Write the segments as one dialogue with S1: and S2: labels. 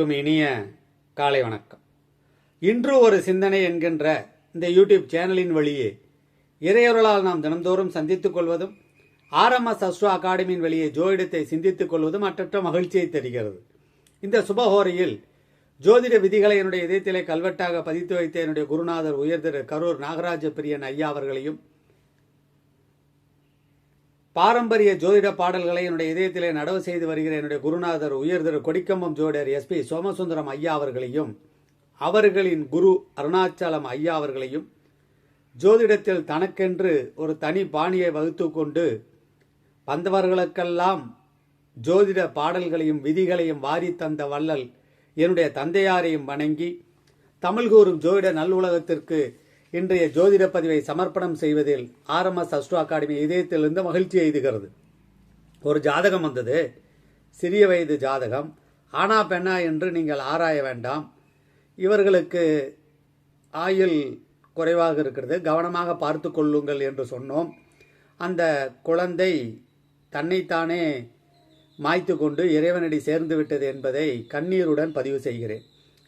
S1: அனைவருக்கும் இனிய காலை வணக்கம். இன்று ஒரு சிந்தனை என்கின்ற இந்த யூடியூப் சேனலின் வழியே இறையொருளால் நாம் தினந்தோறும் சந்தித்துக் கொள்வதும் ஆர்எம்எஸ் அஸ்ட்ரோ அகாடமியின் வழியே ஜோதிடத்தை சிந்தித்துக் கொள்வதும் அற்றற்ற மகிழ்ச்சியை தருகிறது. இந்த சுபஹோரையில் ஜோதிட விதிகளை என்னுடைய இதயத்திலே கல்வெட்டாக பதித்து வைத்த என்னுடைய குருநாதர் உயர்திரு கரூர் நாகராஜ பிரியன் ஐயா அவர்களையும் பாரம்பரிய ஜோதிட பாடல்களை என்னுடைய இதயத்திலே நடவு செய்து வருகிற என்னுடைய குருநாதர் உயர்திரு கொடிக்கம்பம் ஜோதிடர் எஸ்பி சோமசுந்தரம் ஐயா அவர்களையும் அவர்களின் குரு அருணாச்சலம் ஐயா அவர்களையும் ஜோதிடத்தில் தனக்கென்று ஒரு தனி பாணியை வகுத்து கொண்டு வந்தவர்களுக்கெல்லாம் ஜோதிட பாடல்களையும் விதிகளையும் வாரி தந்த வள்ளல் என்னுடைய தந்தையாரையும் வணங்கி தமிழ் கூறும் ஜோதிட நல்லுலகத்திற்கு இன்றைய ஜோதிட பதிவை சமர்ப்பணம் செய்வதில் ஆர்எம்எஸ் அஸ்ட்ரோ அகாடமி இதயத்திலிருந்து மகிழ்ச்சி எய்துகிறது. ஒரு ஜாதகம் வந்தது. சிறிய வயது ஜாதகம். ஆனா பெண்ணா என்று நீங்கள் ஆராய வேண்டாம். இவர்களுக்கு ஆயுள் குறைவாக இருக்கிறது. கவனமாக பார்த்து கொள்ளுங்கள் என்று சொன்னோம். அந்த குழந்தை தன்னைத்தானே மாய்த்து கொண்டு இறைவனடி சேர்ந்து விட்டது என்பதை கண்ணீருடன் பதிவு செய்கிறேன்.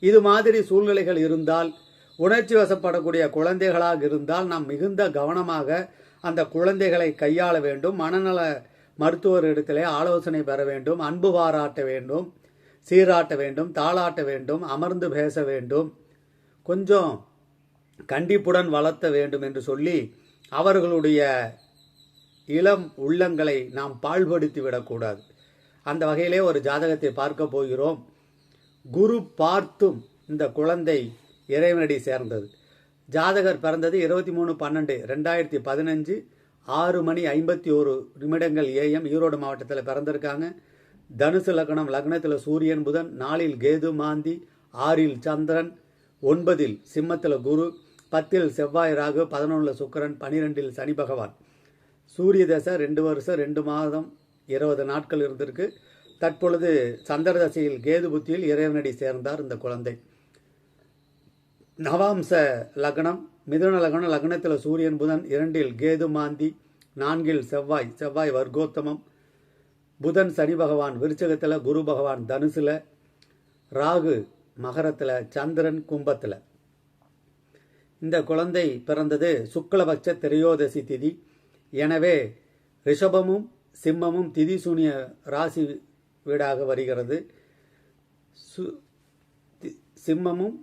S1: இது மாதிரி சூழ்நிலைகள் இருந்தால் உணர்ச்சி வசப்படக்கூடிய குழந்தைகளாக இருந்தால் நாம் மிகுந்த கவனமாக அந்த குழந்தைகளை கையாள வேண்டும். மனநல மருத்துவரிடத்திலே ஆலோசனை பெற வேண்டும். அன்பு பாராட்ட வேண்டும். சீராட்ட வேண்டும். தாளாட்ட வேண்டும். அமர்ந்து பேச வேண்டும். கொஞ்சம் கண்டிப்புடன் வளர்த்த வேண்டும் என்று சொல்லி அவர்களுடைய இளம் உள்ளங்களை நாம் பாழ்படுத்தி விடக்கூடாது. அந்த வகையிலே ஒரு ஜாதகத்தை பார்க்க போகிறோம். குரு பார்த்தும் இந்த குழந்தை இறைவனடி சேர்ந்தது. ஜாதகர் பிறந்தது இருபத்தி மூணு பன்னெண்டு ரெண்டாயிரத்தி பதினஞ்சு ஆறு மணி ஐம்பத்தி ஒரு நிமிடங்கள் ஏஎம் ஈரோடு மாவட்டத்தில் பிறந்திருக்காங்க. தனுசு லக்னம் லக்னத்தில் சூரியன் புதன் நாளில் கேது மாந்தி ஆறில் சந்திரன் ஒன்பதில் சிம்மத்தில் குரு பத்தில் செவ்வாய் ராகு பதினொன்றில் சுக்கரன் பனிரெண்டில் சனி பகவான். சூரிய தசை ரெண்டு வருஷம் ரெண்டு மாதம் இருபது நாட்கள் இருந்திருக்கு. தற்பொழுது சந்திர தசையில் கேது புத்தியில் இறைவனடி சேர்ந்தார் இந்த குழந்தை. நவாம்ச லக்னம் மிதுன லக்னம் லக்னத்தில் சூரியன் புதன் இரண்டில் கேது மாந்தி நான்கில் செவ்வாய் செவ்வாய் வர்க்கோத்தமம். புதன் சனி பகவான் விருச்சகத்தில் குரு பகவான் தனுசில் ராகு மகரத்தில் சந்திரன் கும்பத்தில். இந்த குழந்தை பிறந்தது சுக்லபட்ச திரையோதசி திதி. எனவே ரிஷபமும் சிம்மமும் திதி சூனிய ராசி வீடாக வருகிறது. சு சிம்மமும்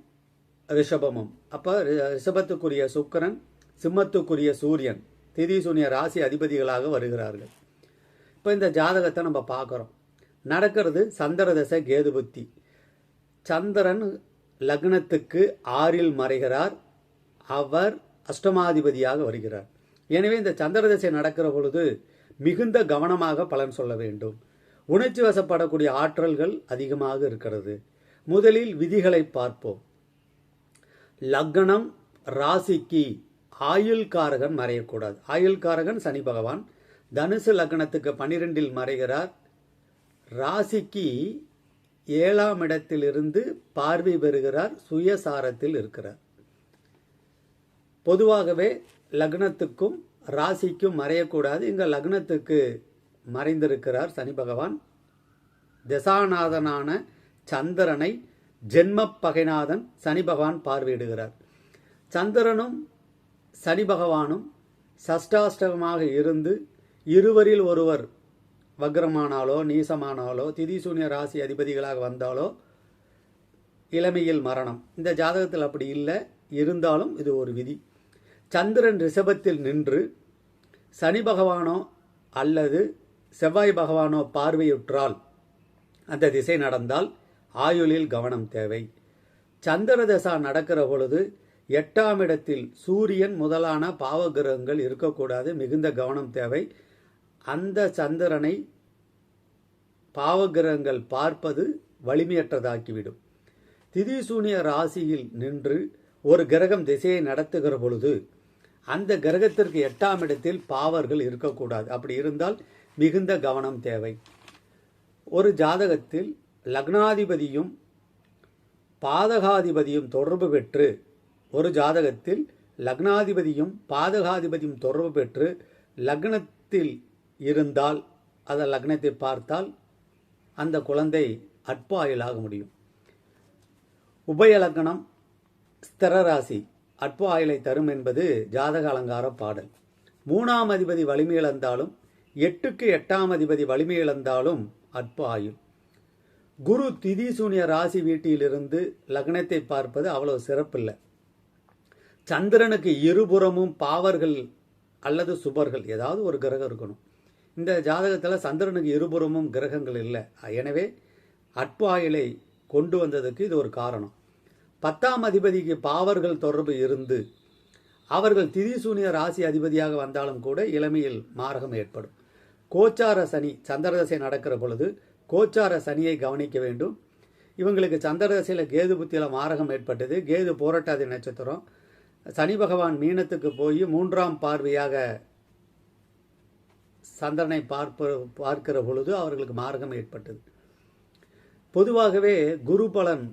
S1: ரிஷபமும். அப்போ ரிஷபத்துக்குரிய சுக்கரன் சிம்மத்துக்குரிய சூரியன் திதி சூனிய ராசி அதிபதிகளாக வருகிறார்கள். இப்போ இந்த ஜாதகத்தை நம்ம பார்க்குறோம். நடக்கிறது சந்திர தசை கேது புத்தி. சந்திரன் லக்னத்துக்கு ஆறில் மறைகிறார். அவர் அஷ்டமாதிபதியாக வருகிறார். எனவே இந்த சந்திர தசை நடக்கிற பொழுது மிகுந்த கவனமாக பலன் சொல்ல வேண்டும். உணர்ச்சி வசப்படக்கூடிய ஆற்றல்கள் அதிகமாக இருக்கிறது. முதலில் விதிகளை பார்ப்போம். லக்னம் ராசிக்கு ஆயுள்காரகன் மறையக்கூடாது. ஆயுள்காரகன் சனி பகவான். தனுசு லக்னத்துக்கு பனிரெண்டில் மறைகிறார். ராசிக்கு ஏழாம் இடத்திலிருந்து பார்வை பெறுகிறார். சுயசாரத்தில் இருக்கிறார். பொதுவாகவே லக்னத்துக்கும் ராசிக்கும் மறையக்கூடாது. இங்கே லக்னத்துக்கு மறைந்திருக்கிறார் சனி பகவான். தசாநாதனான சந்திரனை ஜென்ம பகைநாதன் சனி பகவான் பார்வையிடுகிறார். சந்திரனும் சனி பகவானும் சஷ்டாஷ்டகமாக இருந்து இருவரில் ஒருவர் வக்ரமானாலோ நீசமானாலோ திதிசூன்ய ராசி அதிபதிகளாக வந்தாலோ இளமையில் மரணம். இந்த ஜாதகத்தில் அப்படி இல்லை. இருந்தாலும் இது ஒரு விதி. சந்திரன் ரிஷபத்தில் நின்று சனி பகவானோ அல்லது செவ்வாய் பகவானோ பார்வையுற்றால் அந்த திசை நடந்தால் ஆயுளில் கவனம் தேவை. சந்திர தசா நடக்கிற பொழுது எட்டாம் இடத்தில் சூரியன் முதலான பாவகிரகங்கள் இருக்கக்கூடாது மிகுந்த கவனம் தேவை. அந்த சந்திரனை பாவகிரகங்கள் பார்ப்பது வலிமையற்றதாக்கிவிடும். திதிசூனிய ராசியில் நின்று ஒரு கிரகம் திசையை நடத்துகிற பொழுது அந்த கிரகத்திற்கு எட்டாம் இடத்தில் பாவர்கள் இருக்கக்கூடாது. அப்படி இருந்தால் மிகுந்த கவனம் தேவை. ஒரு ஜாதகத்தில் லக்னாதிபதியும் பாதகாதிபதியும் தொடர்பு பெற்று ஒரு ஜாதகத்தில் லக்னாதிபதியும் பாதகாதிபதியும் தொடர்பு பெற்று லக்னத்தில் இருந்தால் அதை லக்னத்தை பார்த்தால் அந்த குழந்தை அற்பாயுளாக முடியும். உபயலக்கணம் ஸ்திரராசி அற்ப தரும் என்பது ஜாதக அலங்கார பாடல். மூணாம் அதிபதி வலிமை இழந்தாலும் எட்டுக்கு எட்டாம் அதிபதி வலிமை இழந்தாலும் அற்ப குரு திதி சூனிய ராசி வீட்டிலிருந்து லக்னத்தை பார்ப்பது அவ்வளவு சிறப்பில்லை. சந்திரனுக்கு இருபுறமும் பாவர்கள் அல்லது சுபர்கள் ஏதாவது ஒரு கிரகம் இருக்கணும். இந்த ஜாதகத்தில் சந்திரனுக்கு இருபுறமும் கிரகங்கள் இல்லை. எனவே அட்பாயிலை கொண்டு வந்ததுக்கு இது ஒரு காரணம். பத்தாம் அதிபதிக்கு பாவர்கள் தொடர்பு இருந்து அவர்கள் திதிசூனிய ராசி அதிபதியாக வந்தாலும் கூட இளமையில் மாரகம் ஏற்படும். கோச்சார சனி சந்திரதசை நடக்கிற பொழுது கோச்சார சனியை கவனிக்க வேண்டும். இவங்களுக்கு சந்திரதசையில் கேது புத்தியில் மாரகம் ஏற்பட்டது. கேது போராட்டாதி நட்சத்திரம். சனி பகவான் மீனத்துக்கு போய் மூன்றாம் பார்வையாக சந்திரனை பார்ப்ப பார்க்கிற பொழுது அவர்களுக்கு மார்க்கம் ஏற்பட்டது. பொதுவாகவே குரு பலன்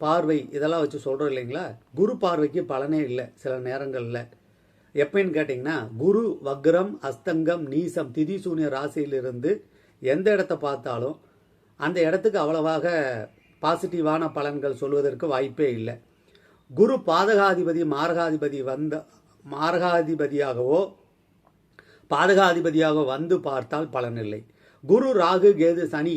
S1: பார்வை இதெல்லாம் வச்சு சொல்கிறோம் இல்லைங்களா? குரு பார்வைக்கு பலனே இல்லை சில நேரங்களில். எப்படின்னு கேட்டிங்கன்னா குரு வக்ரம் அஸ்தங்கம் நீசம் திதிசூனிய ராசியிலிருந்து எந்த இடத்த பார்த்தாலும் அந்த இடத்துக்கு அவ்வளவாக பாசிட்டிவான பலன்கள் சொல்வதற்கு வாய்ப்பே இல்லை. குரு பாதகாதிபதி மாரகாதிபதி வந்த மாரகாதிபதியாகவோ பாதகாதிபதியாக வந்து பார்த்தால் பலன் இல்லை குரு ராகு கேது சனி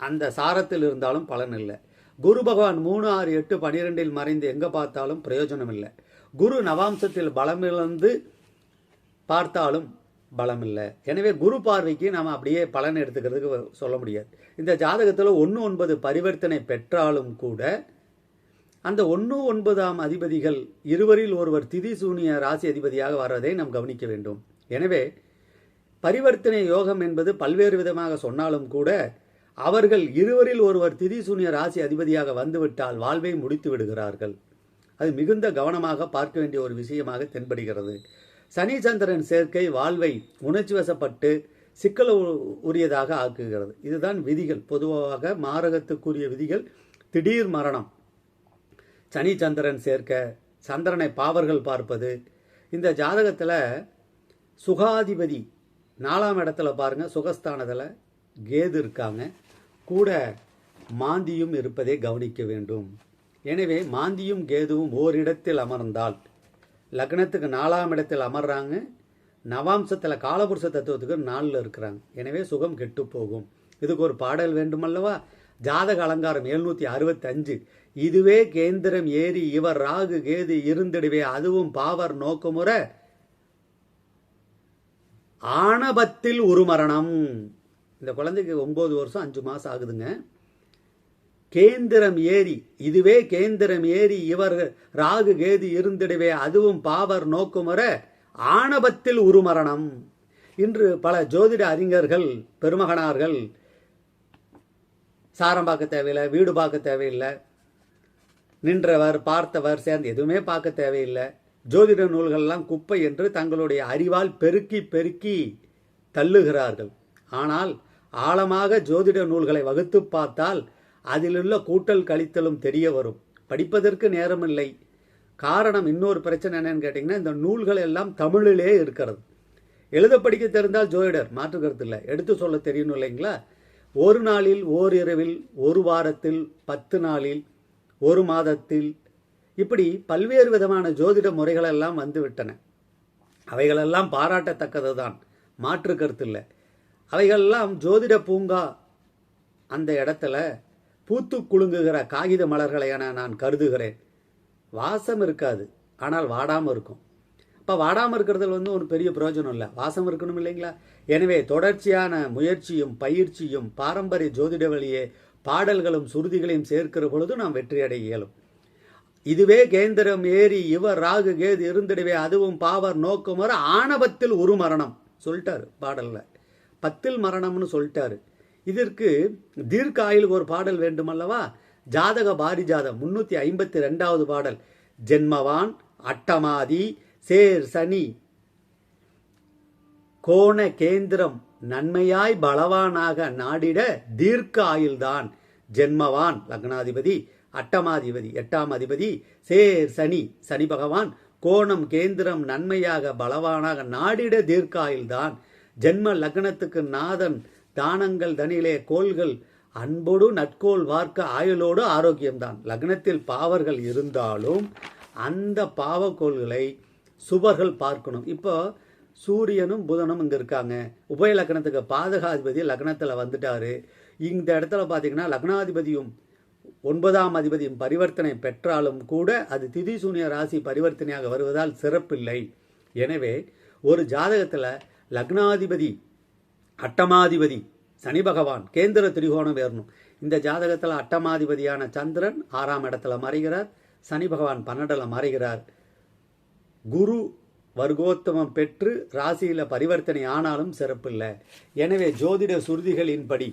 S1: அந்த சாரத்தில் இருந்தாலும் பலன் இல்லை குரு பகவான் மூணு ஆறு எட்டு பனிரெண்டில் மறைந்து எங்கே பார்த்தாலும் பிரயோஜனம் இல்லை குரு நவாம்சத்தில் பலமிழந்து பார்த்தாலும் பலம் இல்லை எனவே குரு பார்வைக்கு நாம் அப்படியே பலன் எடுத்துக்கிறதுக்கு சொல்ல முடியாது. இந்த ஜாதகத்தில் ஒன்று ஒன்பது பரிவர்த்தனை பெற்றாலும் கூட அந்த ஒன்று ஒன்பதாம் அதிபதிகள் இருவரில் ஒருவர் திதி சூனிய ராசி அதிபதியாக வர்றதை நாம் கவனிக்க வேண்டும். எனவே பரிவர்த்தனை யோகம் என்பது பல்வேறு விதமாக சொன்னாலும் கூட அவர்கள் இருவரில் ஒருவர் திதி சூனிய ராசி அதிபதியாக வந்துவிட்டால் வாழ்வை முடித்து விடுகிறார்கள். அது மிகுந்த கவனமாக பார்க்க வேண்டிய ஒரு விஷயமாக தென்படுகிறது. சனி சந்திரன் சேர்க்கை வாழ்வை உணர்ச்சி வசப்பட்டு சிக்கல உரியதாக ஆக்குகிறது. இதுதான் விதிகள். பொதுவாக மாரகத்துக்குரிய விதிகள். திடீர் மரணம். சனி சந்திரன் சேர்க்க சந்திரனை பாவர்கள் பார்ப்பது. இந்த ஜாதகத்தில் சுகாதிபதி நாலாம் இடத்துல பாருங்கள் சுகஸ்தானத்தில் கேது இருக்காங்க. கூட மாந்தியும் இருப்பதை கவனிக்க வேண்டும். எனவே மாந்தியும் கேதுவும் ஓரிடத்தில் அமர்ந்தால் லக்னத்துக்கு நாலாம் இடத்தில் அமர்றாங்க. நவாம்சத்தில் காலபுருஷ தத்துவத்துக்கு நாளில் இருக்கிறாங்க. எனவே சுகம் கெட்டு போகும். இதுக்கு ஒரு பாடல் வேண்டுமல்லவா? ஜாதக அலங்காரம் எழுநூற்றி அறுபத்தஞ்சு. இதுவே கேந்திரம் ஏறி இவர் ராகு கேது இருந்திடுவே. அதுவும் பாவர் நோக்குமுறை ஆணவத்தில் ஒரு மரணம் இந்த குழந்தைக்கு ஒம்பது வருஷம் அஞ்சு மாதம் ஆகுதுங்க. கேந்திரம் ஏறி இதுவே கேந்திரம் ஏறி இவர் ராகு கேது இருந்திடவே அதுவும் பாவர் நோக்குமுற ஆணவத்தில் உருமரணம். இன்று பல ஜோதிட அறிஞர்கள் பெருமகனார்கள் சாரம் பார்க்க தேவையில்லை வீடு பார்க்க தேவையில்லை நின்றவர் பார்த்தவர் சேர்ந்து எதுவுமே பார்க்க தேவையில்லை. ஜோதிட நூல்கள்லாம் குப்பை என்று தங்களுடைய அறிவால் பெருக்கி பெருக்கி தள்ளுகிறார்கள். ஆனால் ஆழமாக ஜோதிட நூல்களை வகுத்து பார்த்தால் அதிலுள்ள கூட்டல் கழித்தலும் தெரிய வரும். படிப்பதற்கு நேரமில்லை. காரணம் இன்னொரு பிரச்சனை என்னன்னு கேட்டிங்கன்னா இந்த நூல்கள் எல்லாம் தமிழிலே இருக்கிறது. எழுத படிக்க தெரிந்தால் ஜோதிடர் மாற்று கருத்து இல்லை. எடுத்து சொல்ல தெரியணும் இல்லைங்களா? ஒரு நாளில் ஓரிரவில் ஒரு வாரத்தில் பத்து நாளில் ஒரு மாதத்தில். இப்படி பல்வேறு விதமான ஜோதிட முறைகளெல்லாம் வந்துவிட்டன. அவைகளெல்லாம் பாராட்டத்தக்கது தான். மாற்று கருத்து இல்லை. அவைகளெல்லாம் ஜோதிட பூங்கா அந்த இடத்துல பூத்து குலுங்குகிற காகித மலர்களை என நான் கருதுகிறேன். வாசம் இருக்காது. ஆனால் வாடாமல் இருக்கும். இப்போ வாடாமல் இருக்கிறதுல வந்து ஒரு பெரிய பிரயோஜனம் இல்லை. வாசம் இருக்கணும் இல்லைங்களா? எனவே தொடர்ச்சியான முயற்சியும் பயிற்சியும் பாரம்பரிய ஜோதிட வழியே பாடல்களும் சுருதிகளையும் சேர்க்கிற பொழுது நாம் வெற்றியடைய இயலும். இதுவே கேந்திரம் ஏறி இவர் ராகு கேது இருந்திடவே அதுவும் பாவர் நோக்கம் வர ஆணவத்தில் ஒரு மரணம். சொல்லிட்டாரு பாடலில். பத்தில் மரணம்னு சொல்லிட்டாரு. இதற்கு தீர்க்க ஒரு பாடல் வேண்டுமல்லவா? ஜாதக பாரிஜாதம் முன்னூற்றி ஐம்பத்தி ரெண்டாவது பாடல். ஜென்மவான் அட்டமாதி சேர் சனி. கோண கேந்திரம் நன்மையாய் பலவானாக நாடிட தீர்க்க ஆயுள்தான் ஜென்மவான் லக்னாதிபதி அட்டமாதிபதி எட்டாம் அதிபதி சேர் சனி. சனி பகவான் கோணம் கேந்திரம் நன்மையாக பலவானாக நாடிட தீர்க்காயில்தான். ஜென்ம லக்னத்துக்கு நாதன் தானங்கள் தனிலே கோள்கள் அன்போடு நட்கோல் வார்க்க ஆயுளோடு ஆரோக்கியம்தான். லக்னத்தில் பாவர்கள் இருந்தாலும் அந்த பாவக்கோள்களை சுபர்கள் பார்க்கணும். இப்போ சூரியனும் புதனும் இங்கே இருக்காங்க. உபய லக்னத்துக்கு பாதகாதிபதி லக்னத்தில் வந்துட்டாரு. இந்த இடத்துல பார்த்தீங்கன்னா லக்னாதிபதியும் ஒன்பதாம் அதிபதியும் பரிவர்த்தனை பெற்றாலும் கூட அது திதி சூனிய ராசி பரிவர்த்தனையாக வருவதால் சிறப்பில்லை. எனவே ஒரு ஜாதகத்தில் லக்னாதிபதி அட்டமாதிபதி சனி பகவான் கேந்திர திரிகோணம் வேறணும். இந்த ஜாதகத்தில் அட்டமாதிபதியான சந்திரன் ஆறாம் இடத்துல மறைகிறார் சனி பகவான் பன்னெண்டில் மறைகிறார். குரு வர்க்கோத்தமம் பெற்று ராசியில் பரிவர்த்தனை ஆனாலும் சிறப்பில்லை. எனவே ஜோதிட சுருதிகளின்படி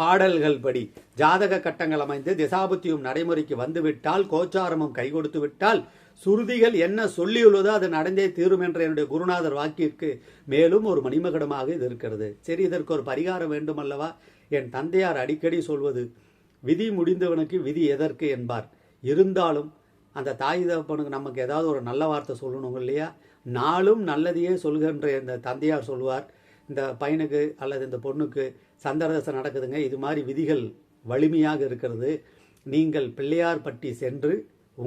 S1: பாடல்கள் படி. ஜாதக கட்டங்கள் அமைந்து திசாபுத்தியும் நடைமுறைக்கு வந்துவிட்டால் கோச்சாரமும் கை கொடுத்து விட்டால் சுருதிகள் என்ன சொல்லியுள்ளதோ அது நடந்தே தீரும் என்ற என்னுடைய குருநாதர் வாக்கிற்கு மேலும் ஒரு மணிமகடமாக இது இருக்கிறது. சரி இதற்கு ஒரு பரிகாரம் வேண்டுமல்லவா? என் தந்தையார் அடிக்கடி சொல்வது விதி முடிந்தவனுக்கு விதி எதற்கு? என்பார். இருந்தாலும் அந்த தாய் தகப்பனுக்கு நமக்கு ஏதாவது ஒரு நல்ல வார்த்தை சொல்லணும் இல்லையா? நாளும் நல்லதையே சொல்கின்ற இந்த தந்தையார் சொல்வார். இந்த பையனுக்கு அல்லது இந்த பொண்ணுக்கு சந்திரதசை நடக்குதுங்க. இது மாதிரி விதிகள் வலிமையாக இருக்கிறது. நீங்கள் பிள்ளையார்பட்டி சென்று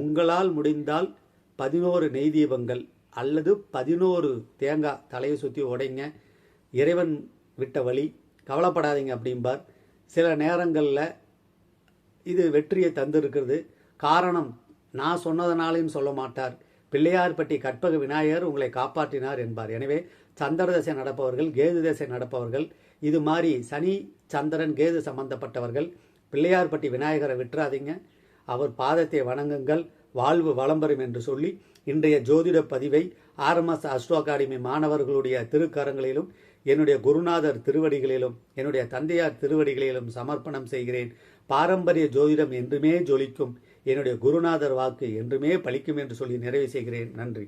S1: உங்களால் முடிந்தால் பதினோரு நெய் தீபங்கள் அல்லது பதினோரு தேங்காய் தலையை சுற்றி உடைங்க. இறைவன் விட்ட வழி. கவலைப்படாதீங்க அப்படிம்பார். சில நேரங்களில் இது வெற்றியை தந்திருக்கிறது. காரணம் நான் சொன்னதனாலையும் சொல்ல மாட்டார். பிள்ளையார்பட்டி கற்பக விநாயகர் உங்களை காப்பாற்றினார் என்பார். எனவே சந்திர தசை நடப்பவர்கள் கேது தசை நடப்பவர்கள் இது மாதிரி சனி சந்திரன் கேது சம்பந்தப்பட்டவர்கள் பிள்ளையார்பட்டி விநாயகரை விட்டுறாதீங்க. அவர் பாதத்தை வணங்குங்கள் வாழ்வு வளம்பெறும் என்று சொல்லி இன்றைய ஜோதிட பதிவை ஆர்எம்எஸ் அஸ்ட்ரோ அகாடமி மாணவர்களுடைய திருக்கரங்களிலும் என்னுடைய குருநாதர் திருவடிகளிலும் என்னுடைய தந்தையார் திருவடிகளிலும் சமர்ப்பணம் செய்கிறேன். பாரம்பரிய ஜோதிடம் என்றுமே ஜொலிக்கும். என்னுடைய குருநாதர் வாக்கு என்றுமே பலிக்கும் என்று சொல்லி நிறைவு செய்கிறேன். நன்றி.